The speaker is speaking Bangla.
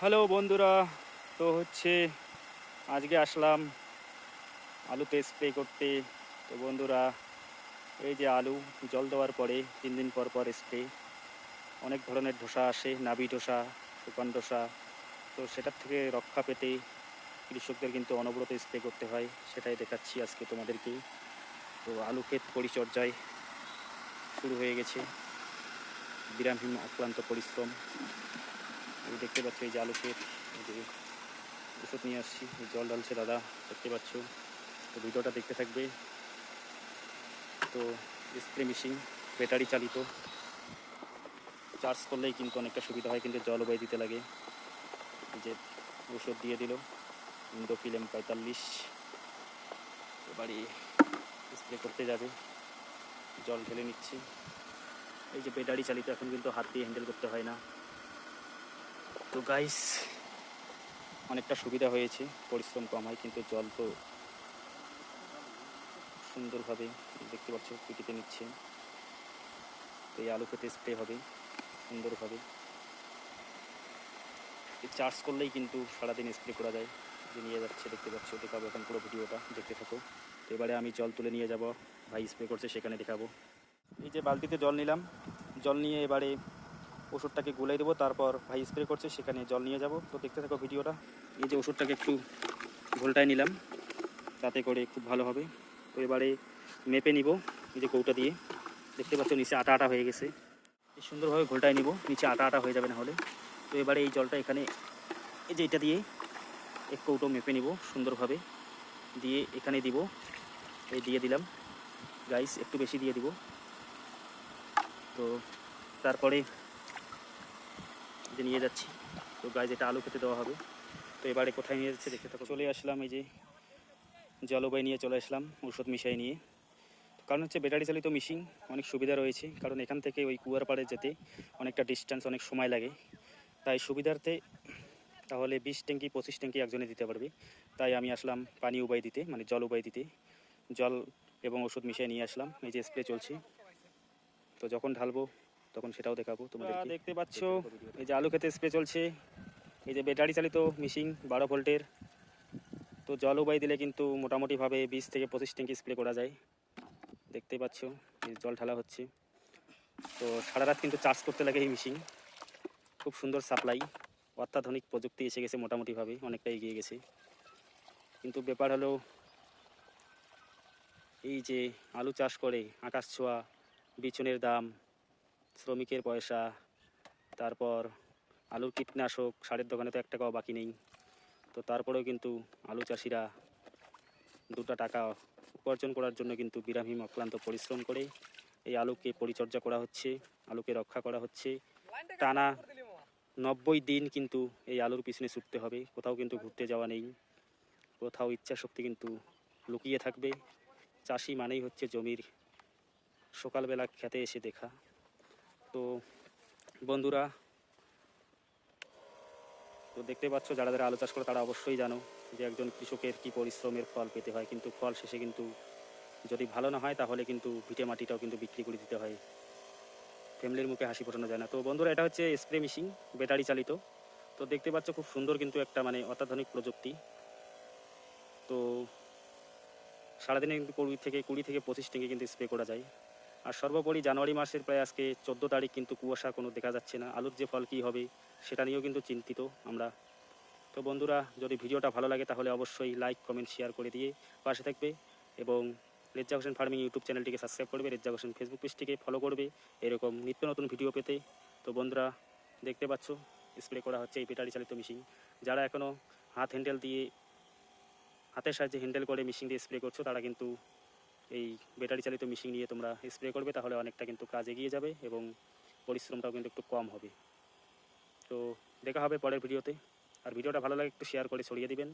হ্যালো বন্ধুরা, তো হচ্ছে আজকে আসলাম আলুতে স্প্রে করতে। তো বন্ধুরা, এই যে আলু, জল দেওয়ার পরে তিন দিন পর পর স্প্রে অনেক ধরনের ধোসা আসে নাবি ধোসা, শুকান ধোসা। তো সেটার থেকে রক্ষা পেতে কৃষকদের কিন্তু অনবরত স্প্রে করতে হয়, সেটাই দেখাচ্ছি আজকে তোমাদেরকে। তো আলু ক্ষেত পরিচর্যায় শুরু হয়ে গেছে। বিরামহীন অক্লান্ত পরিশ্রম। এই দেখতে পাচ্ছ এই যে আলু যে ওষুধ নিয়ে আসছি জল ঢালছে দাদা, দেখতে পাচ্ছ? তো ভিডিওটা দেখতে থাকবে। তো স্প্রে মেশিন, ব্যাটারি চালিত। চার্জ করলেই কিন্তু অনেকটা সুবিধা হয়, কিন্তু জল বয়ে দিতে লাগে। যে ওষুধ দিয়ে দিল ইন্দো ফিলেম পঁয়তাল্লিশ। এবারে স্প্রে করতে যাবে। জল ঢেলে নিচ্ছি। এই যে ব্যাটারি চালিত, এখন কিন্তু হাত দিয়ে হ্যান্ডেল করতে হয় না। তো গাইস অনেকটা সুবিধা হয়েছে, পরিশ্রম কম হয়, কিন্তু জল তো সুন্দরভাবে দেখতে পাচ্ছ, পিটিতে নিচ্ছে। তো এই আলু খেতে স্প্রে হবে, সুন্দরভাবে। চার্জ করলেই কিন্তু সারাদিন স্প্রে করা যায়, যে নিয়ে যাচ্ছে, দেখতে পাচ্ছ, দেখাবো এখন পুরো ভিডিওটা, দেখতে থাকো। তো এবারে আমি জল তুলে নিয়ে যাব, ভাই স্প্রে করছে, সেখানে দেখাবো। এই যে বালতিতে জল নিলাম, জল নিয়ে এবারে ওষুধটাকে গুলাই দেবো, তারপর ভাই স্প্রে করছে, সেখানে জল নিয়ে যাব। তো দেখতে থাকো ভিডিওটা। এই যে ওষুধটাকে একটু ঘোলটায় নিলাম, তাতে করে খুব ভালো হবে। তো এবারে মেপে নিব, এই যে কৌটা দিয়ে। দেখতে পাচ্ছ নিচে আটা আটা হয়ে গেছে। সুন্দরভাবে ঘোলটায় নিব, নিচে আটা আটা হয়ে যাবে না হলে তো এবারে এই জলটা এখানে, এই যে এটা দিয়ে এক কৌটো মেপে নিব সুন্দরভাবে। দিয়ে এখানে দিব, এই দিয়ে দিলাম। গাইস একটু বেশি দিয়ে দিব। তো তারপরে যে নিয়ে যাচ্ছি। তো গাছ এটা আলু খেতে দেওয়া হবে। তো এবারে কোথায় নিয়ে যাচ্ছে দেখতে থাকো চলে আসলাম এই যে জলবায়ু নিয়ে চলে আসলাম ওষুধ মিশাই নিয়ে। কারণ হচ্ছে ব্যাটারি চালিত মিশিং অনেক সুবিধা রয়েছে। কারণ এখান থেকে ওই কুয়ার পাড়ে যেতে অনেকটা ডিস্টেন্স অনেক সময় লাগে। তাই সুবিধার্থে তাহলে বিশ ট্যাঙ্কি, পঁচিশ ট্যাঙ্কি একজনে দিতে পারবে। তাই আমি আসলাম পানি উবাই দিতে মানে জল উবাই দিতে। জল এবং ওষুধ মিশিয়ে নিয়ে আসলাম। এই যে স্প্রে চলছে। তো যখন ঢালবো তখন সেটাও দেখাবো তোমরা দেখতে পাচ্ছ এই যে আলু খেতে স্প্রে চলছে। এই যে ব্যাটারি চালিত মিশিং বারো ভোল্টের। তো জলবায়ু দিলে কিন্তু মোটামুটিভাবে বিশ থেকে পঁচিশ ট্যাঙ্কি স্প্রে করা যায়। দেখতে পাচ্ছ এই জল ঢালা হচ্ছে। তো সারা রাত কিন্তু চার্জ করতে লাগে এই মিশিং খুব সুন্দর সাপ্লাই অত্যাধুনিক প্রযুক্তি এসে গেছে মোটামুটিভাবে অনেকটা এগিয়ে গেছে। কিন্তু ব্যাপার হলো এই যে আলু চাষ করে আকাশ ছোঁয়া বিচুনের দাম শ্রমিকের পয়সা, তারপর আলুর কীটনাশক, সারের দোকানে তো এক টাকাও বাকি নেই। তো তারপরেও কিন্তু আলু চাষিরা দুটা টাকা উপার্জন করার জন্য কিন্তু বিরামহীন অক্লান্ত পরিশ্রম করে এই আলুকে পরিচর্যা করা হচ্ছে, আলুকে রক্ষা করা হচ্ছে। টানা নব্বই দিন কিন্তু এই আলুর পিছনে ছুটতে হবে, কোথাও কিন্তু ঘুরতে যাওয়া নেই। কোথাও ইচ্ছা শক্তি কিন্তু লুকিয়ে থাকবে। চাষি মানেই হচ্ছে জমির সকালবেলা খেতে এসে দেখা। তো বন্ধুরা, তো দেখতে পাচ্ছ, যারা যারা আলু চাষ করে তারা অবশ্যই জানো যে একজন কৃষকের কি পরিশ্রমের ফল পেতে হয়। কিন্তু ফল শেষে কিন্তু যদি ভালো না হয়, তাহলে কিন্তু ভিটে মাটিটাও কিন্তু বিক্রি করে দিতে হয়। ফ্যামিলির মুখে হাসি ফোটানো যায় না। তো বন্ধুরা, এটা হচ্ছে স্প্রে মেশিন ব্যাটারি চালিত। তো দেখতে পাচ্ছ, খুব সুন্দর কিন্তু একটা মানে অত্যাধুনিক প্রযুক্তি। তো সারাদিনে কিন্তু কুড়ি থেকে কুড়ি থেকে পঁচিশ ট্যাঙ্কি কিন্তু স্প্রে করা যায়। আর সর্বোপরি জানুয়ারি মাসের প্রায় আজকে চোদ্দ তারিখ কিন্তু কুয়াশা কোনো দেখা যাচ্ছে না। আলুর যে ফল কী হবে সেটা নিয়েও কিন্তু চিন্তিত আমরা। তো বন্ধুরা, যদি ভিডিওটা ভালো লাগে তাহলে অবশ্যই লাইক কমেন্ট শেয়ার করে দিয়ে পাশে থাকবে এবং রেজ্জা হোসেন ফার্মিং ইউটিউব চ্যানেলটিকে সাবস্ক্রাইব করবে, রেজ্জা হোসেন ফেসবুক পেজটিকে ফলো করবে, এরকম নিত্য নতুন ভিডিও পেতে। তো বন্ধুরা, দেখতে পাচ্ছ স্প্রে করা হচ্ছে এই ব্যাটারি চালিত মেশিন যারা এখনও হাত হ্যান্ডেল দিয়ে, হাতের সাহায্যে হ্যান্ডেল করে মেশিন দিয়ে স্প্রে করছ, তারা কিন্তু এই ব্যাটারি চালিত মেশিন নিয়ে তোমরা স্প্রে করবে, তাহলে অনেকটা কিন্তু কাজ এগিয়ে যাবে এবং পরিশ্রমটাও কিন্তু একটু কম হবে। তো দেখা হবে পরের ভিডিওতে আর ভিডিওটা ভালো লাগে, একটু শেয়ার করে ছড়িয়ে দিবেন।